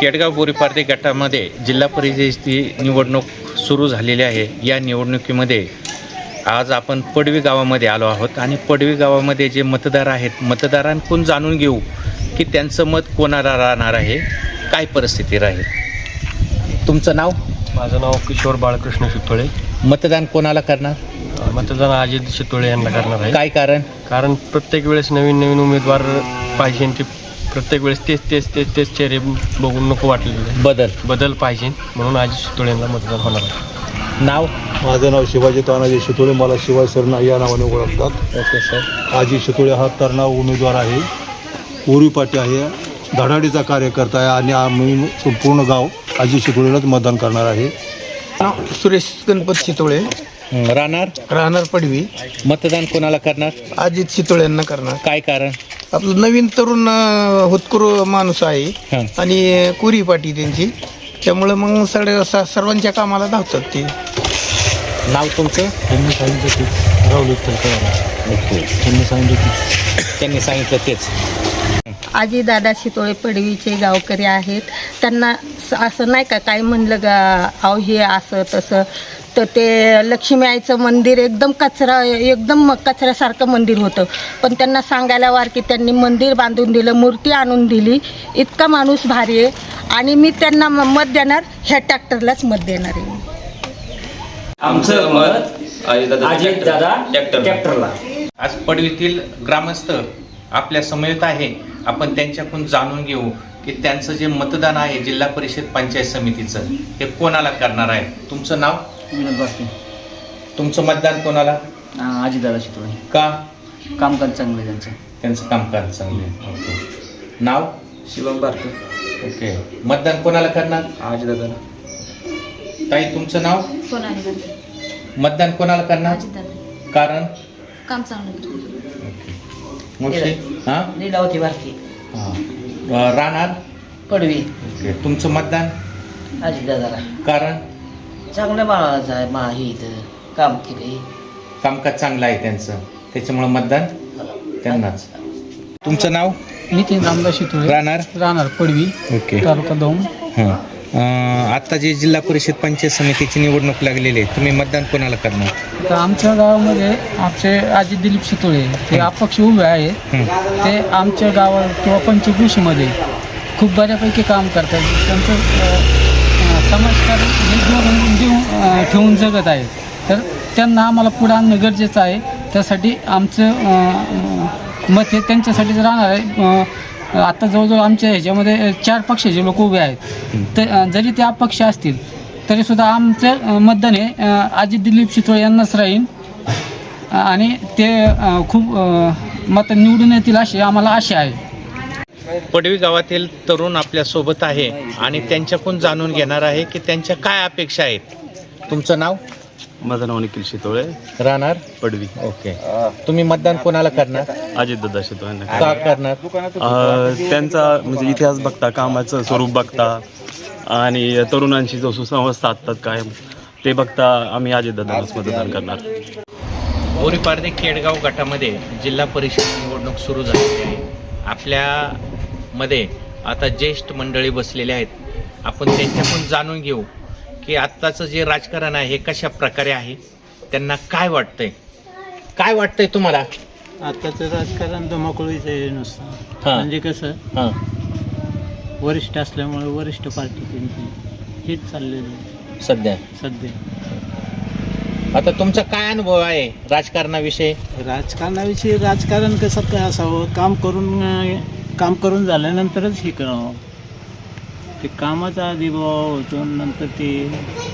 केडगाव बोरीपारदे गटामध्ये जिल्हा परिषदेची निवडणूक सुरू झालेली आहे. या निवडणुकीमध्ये आज आपण पडवी गावामध्ये आलो आहोत आणि पडवी गावामध्ये जे मतदार आहेत मतदारांकडून जाणून घेऊ की त्यांचं मत कोणाला राहणार आहे काय परिस्थिती राहील. तुमचं नाव? माझं नाव किशोर बाळकृष्ण शितोळे. मतदान कोणाला करणार? मतदान अजित शितोळे यांना करणार आहे. काय कारण? कारण प्रत्येक वेळेस नवीन नवीन उमेदवार पाहिजे आणि ते प्रत्येक वेळेस तेच तेच तेच तेच चेहरे बघून नको वाटलेले. बदल. बदल पाहिजे म्हणून अजित शितोळे यांना मतदान होणार आहे. नाव? माझं नाव शिवाजी तानाजी शितोळे मला शिवाय सरना या नावाने ओळखतात. Okay sir. आजी शितोळे हा तरणा उमेदवार आहे. उरी पाटी आहे. धडाडीचा कार्यकर्ता आहे आणि आम्ही संपूर्ण गाव आजी शितोळेलाच मतदान करणार आहे. नाव सुरेश गणपत चितोळे राहणार? राहणार पडवी. मतदान कोणाला करणार? अजित चितोळे यांना करणार. काय कारण? आपलं नवीन तरुण होतकरू माणूस आहे. आणि कुरी पाटी त्यांची. त्यामुळं मग सगळ्या स- सर्वांच्या कामाला धावतात ते. नाव तुमचं? त्यांनी सांगितलं की राहुल ओके. त्यांनी सांगितलं की त्यांनी सांगितलं तेच. आजी दादा शितोळे पडवीचे गावकरी आहेत. त्यांना स- असं नाही का काय म्हणलं गा अहो हे असं तसं. तर ते लक्ष्मी आईचं मंदिर एकदम कचरा एकदम कचऱ्यासारखं मंदिर होतं. पण त्यांना सांगायला वार की त्यांनी मंदिर बांधून दिलं मूर्ती आणून दिली. इतका माणूस भारी आहे. आणि मी त्यांना मत देणार ह्या ट्रॅक्टरलाच मत देणार आहे आमचं मत अजित दादा ट्रॅक्टरला आज पडवीतील ग्रामस्थ आपल्या समवेत आहे. आपण त्यांच्याकडून जाणून घेऊ की त्यांचं जे मतदान आहे जिल्हा परिषद पंचायत समितीचं ते कोणाला करणार आहे? तुमचं नाव? विनोद तुमचं मतदान कोणाला? अजित दादा शितोळे का? कामकाज चांगलं आहे त्यांचं. त्यांचं कामकाज चांगलं आहे. ओके. नाव? शिवम भारती ओके. मतदान कोणाला करणार? दादा ताई तुमचं नाव? सोनाली गांधी मतदान कोणाला करणार? दादा कारण? काम चांगलं करतो. हां? लीलावती भारती हां. अं, राहणार? पडवी. ओके. तुमचं मतदान? अजित दादाला कारण? चांगलं माणूस आहे मा ही इथं काम केले कामकाज चांगलं आहे त्यांचं. त्याच्यामुळं मतदान त्यांनाच. तुमचं नाव? नितीन रामदास शितोळे. राहणार? राहणार पडवी ओके. तालुका दौंड हां. अं, आता जी जिल्हा परिषद पंचायत समितीची निवडणूक लागलेली आहे तुम्ही मतदान कोणाला करणार? तर आमच्या गावामध्ये आमचे आजी दिलीप शितोळे हे अपक्ष उभे आहेत ते आमच्या गावात किंवा पंचकृषीमध्ये खूप बऱ्यापैकी काम करतात. त्यांचं अ, अ, हे जोडून देऊन ठेवून जगत आहे. तर त्यांना आम्हाला पुढे आणणं गरजेचं आहे. त्यासाठी आमचं मत हे त्यांच्यासाठीच राहणार आहे. आत्ता आता जवळजवळ आमच्या ह्याच्यामध्ये चार पक्षाचे लोक उभे आहेत. तर जरी ते अपक्ष असतील तरीसुद्धा आमचं मतदान हे अजित दिलीप चितोळे यांनाच राहील. आणि ते खूप मत निवडून येतील अशी आम्हाला आशा आहे. पडवी गावातील तरुण आपल्यासोबत आहे आणि त्यांच्याकडून जाणून घेणार आहे की त्यांच्या काय अपेक्षा आहेत. तुमचं नाव? माझं नाव निखिल शितोळे. राहणार? पडवी. ओके. तुम्ही मतदान कोणाला करणार? अजित दादा शितोळे का करणार? त्यांचा म्हणजे इतिहास बघता कामाचं स्वरूप बघता आणि तरुणांशी जो सुसंवाद साधतात कायम ते बघता आम्ही अजित दादालाच मतदान करणार. बोरीपारदे खेडगाव गटामध्ये जिल्हा परिषद निवडणूक सुरू झालेली आहे. आपल्यामध्ये आता ज्येष्ठ मंडळी बसलेले आहेत. आपण त्यांच्याकडून जाणून घेऊ की आत्ताचं जे राजकारण आहे हे कशा प्रकारे आहे? त्यांना काय वाटतंय? काय वाटतंय तुम्हाला? आताचं राजकारण धुमाकूळीचं आहे नुसतं. हां. म्हणजे कसं? हां. वरिष्ठ असल्यामुळे वरिष्ठ पार्टी त्यांची हेच चाललेलं आहे. सध्या. सध्या. आता तुमचा काय अनुभव आहे राजकारणाविषयी? राजकारणाविषयी राजकारण कसं काय असावं? काम करून अं, काम करून झाल्यानंतरच हे करावं ते कामाचा आधी भाव होतो नंतर ते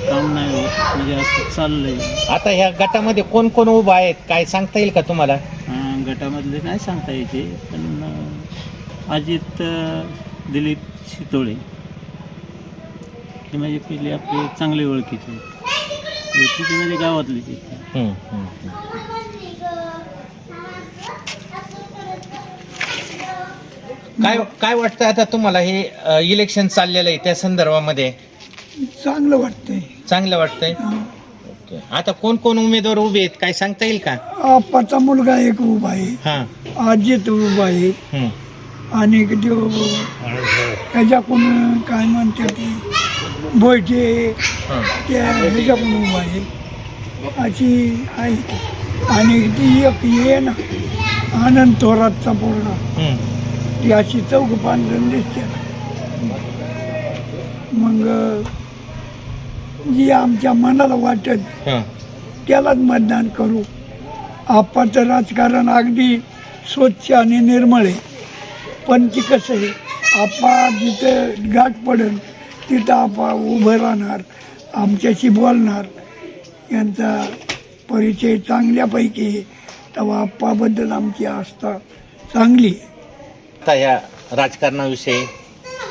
काम नाही होत म्हणजे असं चाललंय. आता ह्या गटामध्ये कोण कोण उभा आहेत? काय सांगता येईल का तुम्हाला? अं, गटामधले नाही सांगता येते पण अं, अजित अं, दिलीप शितोळे. हे म्हणजे पहिले आपले चांगले ओळखीचे आहेत. ओळखीचे म्हणजे गावातले ते. हम्म, हम्म, हम्म. काय काय वाटतं आता तुम्हाला हे इलेक्शन चाललेलं आहे त्या संदर्भामध्ये? चांगलं वाटतंय. चांगलं वाटतंय? ओके. आता कोण कोण उमेदवार उभे आहेत? काय सांगता येईल का? आप्पाचा मुलगा एक उभा आहे. हां. अजित उभा आहे. हम्म. आणि एक देव ह्याच्याकडून काय म्हणते ती बोयटे हं. त्या ह्याच्याकडून उभा आहे. अशी आहे. आणि ती एक ये ना आनंद थोरातचा पूर्ण हं. ती अशी चौक बांधून दिसते मग जी आमच्या मनाला वाटेल हं. त्यालाच मतदान करू. आपाचं राजकारण अगदी स्वच्छ आणि निर्मळ आहे. पण ती कसं आहे आपा जिथं गाठ पडेल तिथं आपा उभं राहणार आमच्याशी बोलणार. यांचा परिचय चांगल्यापैकी. तेव्हा आप्पाबद्दल आमची आस्था चांगली आहे. आता या राजकारणाविषयी?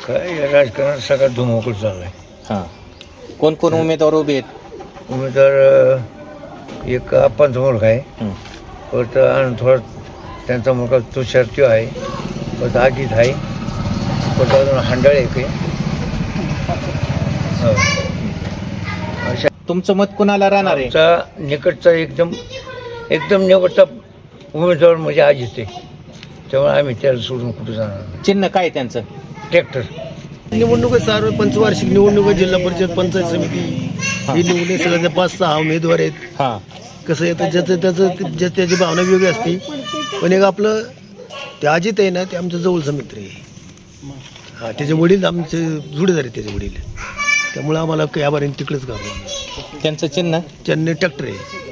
काय राजकारण सगळं धुमोकूळ चाललंय हां. कोण कोण उमेदवार उभे आहेत? उमेदवार अं, एक आपण मुलगा आहे. हं. परत आनंद थोडा त्यांचा मुलगा तुषार त्यो आहे. परत अजित आहे. परत अजून हांडाळे एक आहे. हो. अशा तुमचं मत कुणाला राहणार आहे? आमचा निकटचा एकदम एकदम निकटचा उमेदवार म्हणजे अजित आहे. त्यामुळे आम्ही त्याला सोडून कुठं जाणार? नाही. चिन्ह काय त्यांचं? ट्रॅक्टर. निवडणूक सार्व पंचवार्षिक निवडणूक आहे, जिल्हा परिषद पंचायत समिती. ही. निवडणूक सगळ्या पाच सहा उमेदवार आहेत. हां. कसं येतं ज्याचं त्याचं ज्या त्याची भावना वेगळी असते. पण एक आपलं ते अजित आहे ना ते आमचं जवळचं मित्र आहे. हा त्याचे वडील आमचे जुडेदार आहेत त्याचे वडील. त्यामुळे आम्हाला या बारीने तिकडेच घालू त्यांचं चिन्ह? चेन्नई ट्रॅक्टर आहे.